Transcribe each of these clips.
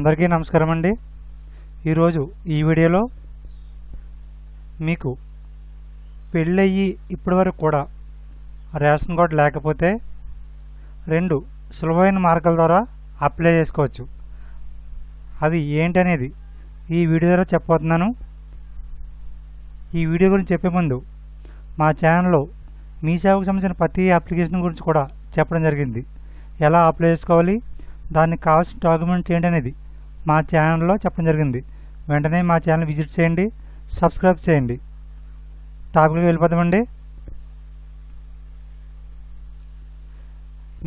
అందరికీ నమస్కారం అండి. ఈరోజు ఈ వీడియోలో మీకు పెళ్ళయ్యి ఇప్పటివరకు కూడా రేషన్ కార్డు లేకపోతే రెండు సులభమైన మార్గాల ద్వారా అప్లై చేసుకోవచ్చు. అవి ఏంటనేది ఈ వీడియో ద్వారా చెప్పబోతున్నాను. ఈ వీడియో గురించి చెప్పే ముందు మా ఛానల్లో మీ సేవకు సంబంధించిన ప్రతి అప్లికేషన్ గురించి కూడా చెప్పడం జరిగింది. ఎలా అప్లై చేసుకోవాలి? దానికి కావాల్సిన డాక్యుమెంట్ ఏంటనేది మా ఛానల్లో చెప్పడం జరిగింది. వెంటనే మా ఛానల్ విజిట్ చేయండి సబ్స్క్రైబ్ చేయండి. టాపిక్కి వెళ్ళిపోదామండి.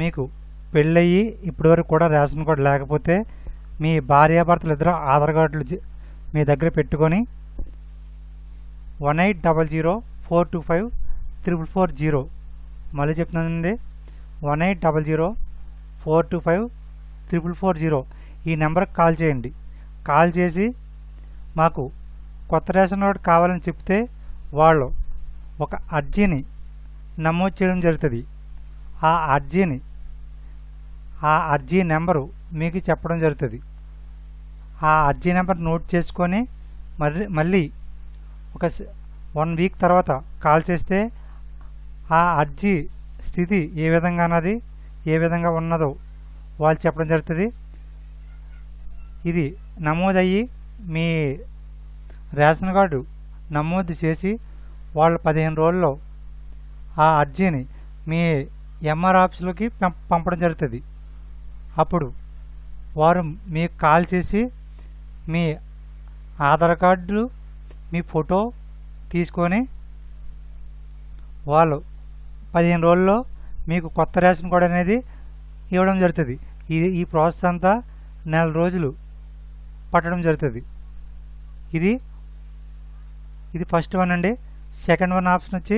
మీకు పెళ్ళయ్యి ఇప్పటివరకు కూడా రేషన్ కార్డు లేకపోతే మీ భార్యాభర్తలు ఇద్దరు ఆధార్ కార్డులు మీ దగ్గర పెట్టుకొని one eight double zero four two five triple four zero మళ్ళీ చెప్తున్నానండి. One eight double zero four two five triple four zero ఈ నెంబర్కి కాల్ చేయండి. కాల్ చేసి మాకు కొత్త రేషన్ కార్డు కావాలని చెప్తే వాళ్ళు ఒక అర్జీని నమోదు చేయడం జరుగుతుంది. ఆ అర్జీని ఆ అర్జీ నెంబరు మీకు చెప్పడం జరుగుతుంది. ఆ అర్జీ నెంబర్ నోట్ చేసుకొని మళ్ళీ మళ్ళీ ఒక వన్ వీక్ తర్వాత కాల్ చేస్తే ఆ అర్జీ స్థితి ఏ విధంగా అన్నది ఏ విధంగా ఉన్నదో వాళ్ళు చెప్పడం జరుగుతుంది. ఇది నమోదయ్యి మీ రేషన్ కార్డు నమోదు చేసి వాళ్ళు పదిహేను రోజుల్లో ఆ అర్జీని మీ ఎంఆర్ ఆఫీసులోకి పం- పంపడం జరుగుతుంది. అప్పుడు వారు మీకు కాల్ చేసి మీ ఆధార్ కార్డు మీ ఫోటో తీసుకొని వాళ్ళు పదిహేను రోజుల్లో మీకు కొత్త రేషన్ కార్డు అనేది ఇవ్వడం జరుగుతుంది. ఇది ఈ ప్రాసెస్ అంతా నెల రోజులు పట్టడం జరుగుతుంది. ఇది ఇది ఫస్ట్ వన్ అండి. సెకండ్ వన్ ఆప్షన్ వచ్చి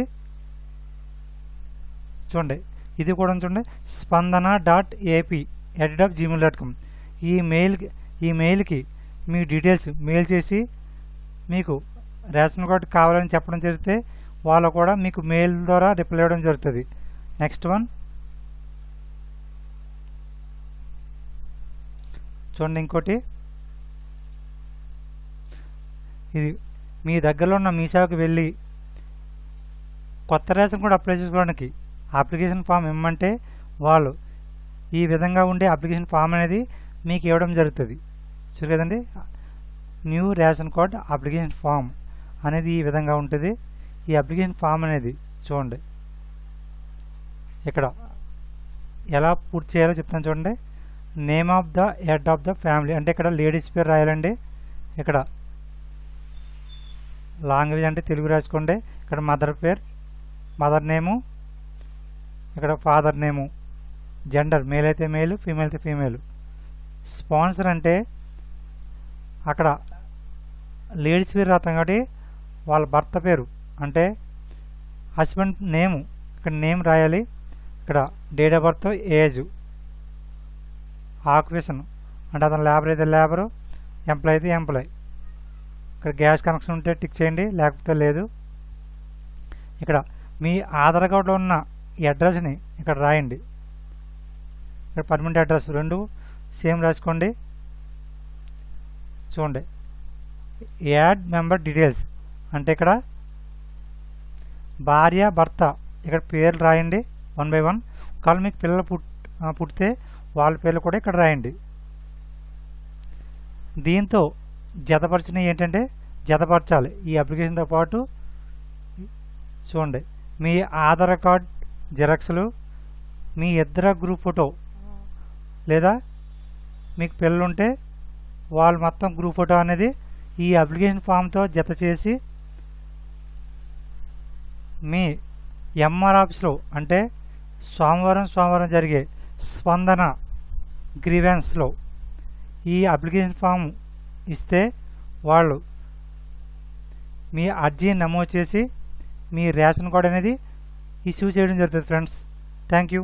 చూడండి. ఇది కూడా చూడండి. Spandana dot AP at of Gmail dot com email ఈ మెయిల్కి మీ డీటెయిల్స్ మెయిల్ చేసి మీకు రేషన్ కార్డు కావాలని చెప్పడం జరిగితే వాళ్ళు కూడా మీకు మెయిల్ ద్వారా రిప్లై ఇవ్వడం జరుగుతుంది. నెక్స్ట్ వన్ చూడండి ఇంకోటి. ఇది మీ దగ్గరలో ఉన్న మీ వెళ్ళి కొత్త రేషన్ కూడా అప్లై చేసుకోవడానికి అప్లికేషన్ ఫామ్ ఇమ్మంటే వాళ్ళు ఈ విధంగా ఉండే అప్లికేషన్ ఫామ్ అనేది మీకు ఇవ్వడం జరుగుతుంది. చూడు కదండి? New ration card application form అనేది ఈ విధంగా ఉంటుంది. ఈ అప్లికేషన్ ఫామ్ అనేది చూడండి. ఇక్కడ ఎలా పూర్తి చేయాలో చెప్తాను చూడండి. Name of the head of the family అంటే ఇక్కడ లేడీస్ పేరు రాయాలండి. ఇక్కడ లాంగ్వేజ్ అంటే తెలుగు రాసుకోండి. ఇక్కడ మదర్ పేరు మదర్ నేము ఇక్కడ ఫాదర్ నేము జెండర్ మేల్ అయితే మేలు ఫీమేల్ అయితే ఫీమేల్. స్పాన్సర్ అంటే అక్కడ లేడీస్ పేరు రాస్తాం కాబట్టి వాళ్ళ భర్త పేరు అంటే హస్బెండ్ నేము ఇక్కడ నేమ్ రాయాలి. ఇక్కడ date of birth age occupation అంటే అతను లేబర్ అయితే లేబరు ఎంప్లాయ్ అయితే ఎంప్లాయ్. ఇక్కడ గ్యాస్ కనెక్షన్ ఉంటే టిక్ చేయండి లేకపోతే లేదు. ఇక్కడ మీ ఆధార్ కార్డులో ఉన్న ఈ అడ్రస్ని ఇక్కడ రాయండి. ఇక్కడ పర్మనెంట్ అడ్రస్ రెండు సేమ్ రాసుకోండి. చూడండి. యాడ్ మెంబర్ డీటెయిల్స్ అంటే ఇక్కడ భార్య భర్త ఇక్కడ పేర్లు రాయండి వన్ బై వన్. ఒకవేళ మీకు పిల్లలు పుట్ పుట్టితే వాళ్ళ పేర్లు కూడా ఇక్కడ రాయండి. దీంతో జతపరిచినవి ఏంటంటే జతపరచాలి. ఈ అప్లికేషన్తో పాటు చూడండి. మీ ఆధార్ కార్డ్ జిరాక్స్లు మీ ఇద్దరు గ్రూప్ ఫోటో లేదా మీకు పిల్లలుంటే వాళ్ళు మొత్తం గ్రూప్ ఫోటో అనేది ఈ అప్లికేషన్ ఫామ్తో జత చేసి మీ ఎంఆర్ ఆఫీస్లో అంటే సోమవారం సోమవారం జరిగే స్పందన గ్రీవెన్స్లో ఈ అప్లికేషన్ ఫామ్ ఇస్తే వాళ్ళు మీ అర్జీ నమోదు చేసి మీ రేషన్ కార్డ్ అనేది ఇష్యూ చేయడం జరుగుతుంది ఫ్రెండ్స్. Thank you.